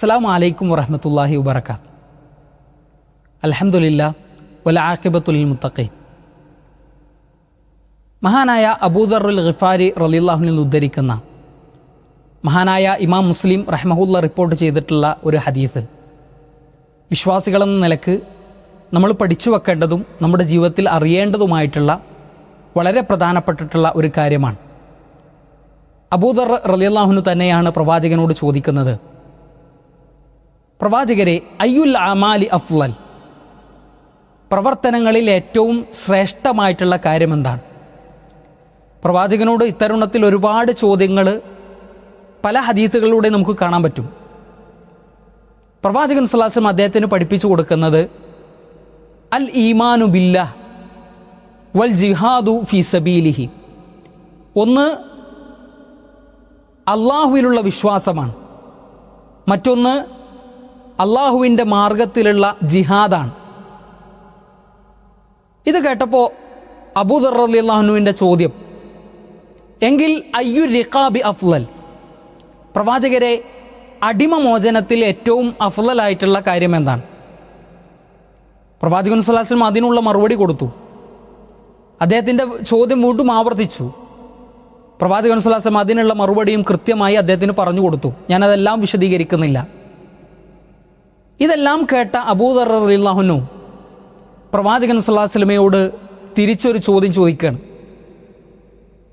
അസ്സാം വലൈക്കും വറഹമത്തല്ലാഹി വബർക്കാത്ത് അലഹമുല്ല വലാഖിബത്തുൽ മുത്തഖീൻ. മഹാനായ അബൂദറുൽ ഖിഫാരി റലിള്ളാഹുവിൽ നിന്ന് ഉദ്ധരിക്കുന്ന മഹാനായ ഇമാം മുസ്ലിം റഹ്മഹുല്ല റിപ്പോർട്ട് ചെയ്തിട്ടുള്ള ഒരു ഹദീസ്. വിശ്വാസികളെന്ന നിലയ്ക്ക് നമ്മൾ പഠിച്ചു വെക്കേണ്ടതും നമ്മുടെ ജീവിതത്തിൽ അറിയേണ്ടതുമായിട്ടുള്ള വളരെ പ്രധാനപ്പെട്ടിട്ടുള്ള ഒരു കാര്യമാണ്. അബൂദർ റലിയല്ലാഹുനു തന്നെയാണ് പ്രവാചകനോട് ചോദിക്കുന്നത്. പ്രവാചകരെ അയ്യുൽ അമാലി അഫ്ലൽ. പ്രവർത്തനങ്ങളിൽ ഏറ്റവും ശ്രേഷ്ഠമായിട്ടുള്ള കാര്യം എന്താണ്? പ്രവാചകനോട് ഇത്തരുണത്തിൽ ഒരുപാട് ചോദ്യങ്ങൾ പല ഹദീത്തുകളിലൂടെ നമുക്ക് കാണാൻ പറ്റും. പ്രവാചകൻ സുല്ലാസം അദ്ദേഹത്തിന് പഠിപ്പിച്ചു കൊടുക്കുന്നത് അൽ ഈമാനു ബില്ല വൽ ജിഹാദു ഫി സബീലിഹി. ഒന്ന് അള്ളാഹുവിലുള്ള വിശ്വാസമാണ്. മറ്റൊന്ന് അള്ളാഹുവിന്റെ മാർഗത്തിലുള്ള ജിഹാദാണ്. ഇത് കേട്ടപ്പോൾ അബൂദർ അലി അള്ളാഹുനുവിന്റെ ചോദ്യം. എങ്കിൽ അയ്യു റിഖാബി അഫ്ലൽ? പ്രവാചകരെ അടിമമോചനത്തിൽ ഏറ്റവും അഫ്ലലായിട്ടുള്ള കാര്യം എന്താണ്? പ്രവാചകൻ സുല്ലാസ്ലം അതിനുള്ള മറുപടി കൊടുത്തു. അദ്ദേഹത്തിന്റെ ചോദ്യം വീണ്ടും ആവർത്തിച്ചു. പ്രവാചകൻ സുല്ലാസ്ലം അതിനുള്ള മറുപടിയും കൃത്യമായി അദ്ദേഹത്തിന് പറഞ്ഞു കൊടുത്തു. ഞാനതെല്ലാം വിശദീകരിക്കുന്നില്ല. ഇതെല്ലാം കേട്ട അബൂദർ അള്ളാഹുനു പ്രവാചകൻ സുല്ലാസ്ലമയോട് തിരിച്ചൊരു ചോദ്യം ചോദിക്കുകയാണ്.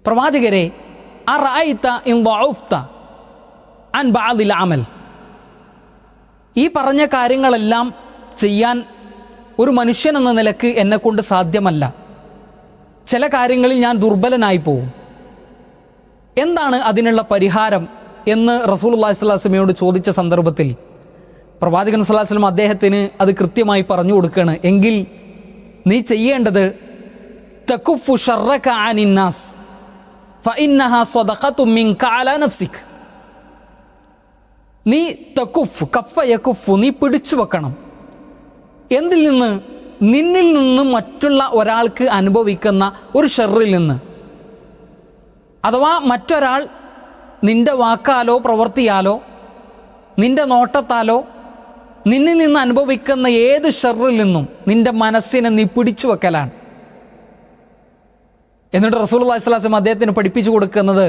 പ്രവാചകരെ അമൽ? ഈ പറഞ്ഞ കാര്യങ്ങളെല്ലാം ചെയ്യാൻ ഒരു മനുഷ്യൻ എന്ന നിലയ്ക്ക് എന്നെ കൊണ്ട് സാധ്യമല്ല. ചില കാര്യങ്ങളിൽ ഞാൻ ദുർബലനായി പോവും എന്താണ് അതിനുള്ള പരിഹാരം എന്ന് റസൂൽ അള്ളാഹി സ്വലാസ്മയോട് ചോദിച്ച സന്ദർഭത്തിൽ പ്രവാചകൻ സല്ലാസ്ലം അദ്ദേഹത്തിന് അത് കൃത്യമായി പറഞ്ഞു കൊടുക്കുകയാണ്. എങ്കിൽ നീ ചെയ്യേണ്ടത് തക്കുഫു ഷർറക നീ തക്കുഫ് കഫ യക്കുഫു നീ പിടിച്ചു വെക്കണം. എന്തിൽ നിന്ന്? നിന്നിൽ നിന്ന് മറ്റുള്ള ഒരാൾക്ക് അനുഭവിക്കുന്ന ഒരു ഷെറിൽ നിന്ന്. അഥവാ മറ്റൊരാൾ നിന്റെ വാക്കാലോ പ്രവൃത്തിയാലോ നിന്റെ നോട്ടത്താലോ നിന്നിൽ നിന്ന് അനുഭവിക്കുന്ന ഏത് ഷെറിൽ നിന്നും നിന്റെ മനസ്സിനെ നീ പിടിച്ചു വെക്കലാണ്. എന്നിട്ട് റസൂൽ അള്ളാഹിസ്ലാസം അദ്ദേഹത്തിന് പഠിപ്പിച്ചു കൊടുക്കുന്നത്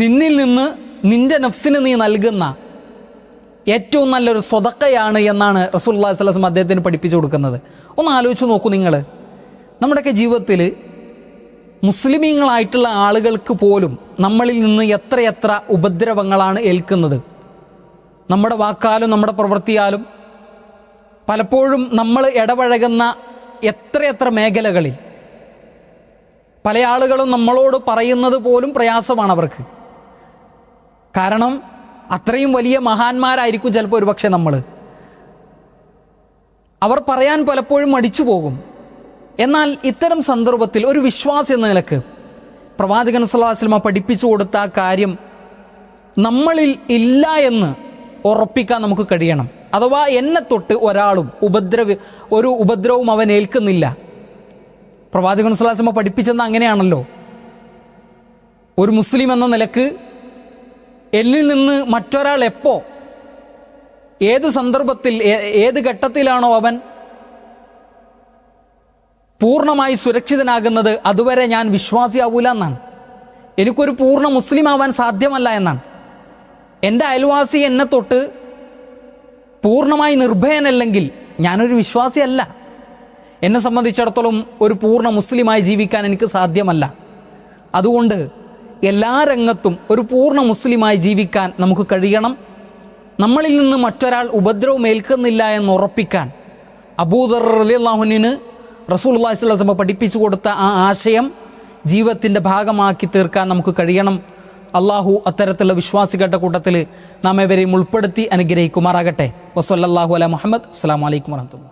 നിന്നിൽ നിന്ന് നിന്റെ നഫ്സിന് നീ നൽകുന്ന ഏറ്റവും നല്ലൊരു സ്വതക്കയാണ് എന്നാണ് റസൂൽ അള്ളാഹി സ്വലാസ്ലം അദ്ദേഹത്തിന് പഠിപ്പിച്ചു കൊടുക്കുന്നത്. ഒന്ന് ആലോചിച്ച് നോക്കൂ നിങ്ങൾ നമ്മുടെയൊക്കെ ജീവിതത്തിൽ മുസ്ലിമീങ്ങളായിട്ടുള്ള ആളുകൾക്ക് പോലും നമ്മളിൽ നിന്ന് എത്രയെത്ര ഉപദ്രവങ്ങളാണ് ഏൽക്കുന്നത്. നമ്മുടെ വാക്കാലും നമ്മുടെ പ്രവൃത്തിയാലും പലപ്പോഴും നമ്മൾ ഇടപഴകുന്ന എത്രയെത്ര മേഖലകളിൽ പല ആളുകളും നമ്മളോട് പറയുന്നത് പോലും പ്രയാസമാണ് അവർക്ക്. കാരണം അത്രയും വലിയ മഹാന്മാരായിരിക്കും ചിലപ്പോൾ ഒരുപക്ഷെ നമ്മൾ അവർ പറയാൻ പലപ്പോഴും മടിച്ചു പോകും. എന്നാൽ ഇത്തരം സന്ദർഭത്തിൽ ഒരു വിശ്വാസം എന്ന നിലയ്ക്ക് പ്രവാചകൻ സല്ലാസ്ലമ പഠിപ്പിച്ചു കൊടുത്ത ആ കാര്യം നമ്മളിൽ ഇല്ല എന്ന് ഉറപ്പിക്കാൻ നമുക്ക് കഴിയണം. അഥവാ എന്നെ തൊട്ട് ഒരാളും ഉപദ്രവ ഒരു ഉപദ്രവവും അവൻ ഏൽക്കുന്നില്ല. പ്രവാചകൻ സല്ലാസ്ലമ പഠിപ്പിച്ചെന്ന് അങ്ങനെയാണല്ലോ. ഒരു മുസ്ലിം എന്ന നിലയ്ക്ക് എന്നിൽ നിന്ന് മറ്റൊരാൾ എപ്പോ ഏത് സന്ദർഭത്തിൽ ഏത് ഘട്ടത്തിലാണോ അവൻ പൂർണമായി സുരക്ഷിതനാകുന്നത് അതുവരെ ഞാൻ വിശ്വാസിയാവൂല എന്നാണ്. എനിക്കൊരു പൂർണ മുസ്ലിം ആവാൻ സാധ്യമല്ല എന്നാണ്. എന്റെ അയൽവാസി എന്നെ തൊട്ട് പൂർണമായി നിർഭയനല്ലെങ്കിൽ ഞാനൊരു വിശ്വാസിയല്ല. എന്നെ സംബന്ധിച്ചിടത്തോളം ഒരു പൂർണ മുസ്ലിമായി ജീവിക്കാൻ എനിക്ക് സാധ്യമല്ല. അതുകൊണ്ട് എല്ലാ രംഗത്തും ഒരു പൂർണ മുസ്ലിമായി ജീവിക്കാൻ നമുക്ക് കഴിയണം. നമ്മളിൽ നിന്ന് മറ്റൊരാൾ ഉപദ്രവം ഏൽക്കുന്നില്ല എന്ന് ഉറപ്പിക്കാൻ അബൂദർ അലി അള്ളാഹുനിന് റസൂൽ അള്ളാഹി പഠിപ്പിച്ചു കൊടുത്ത ആ ആശയം ജീവിതത്തിന്റെ ഭാഗമാക്കി തീർക്കാൻ നമുക്ക് കഴിയണം. അള്ളാഹു അത്തരത്തിലുള്ള വിശ്വാസികളുടെ കൂട്ടത്തിൽ നാം ഇവരെയും ഉൾപ്പെടുത്തി അനുഗ്രഹിക്കുമാറാകട്ടെ. വസല്ലാഹു അല മുഹമ്മദ്. അസ്സാം വലൈക്കും വർഹമുല്ല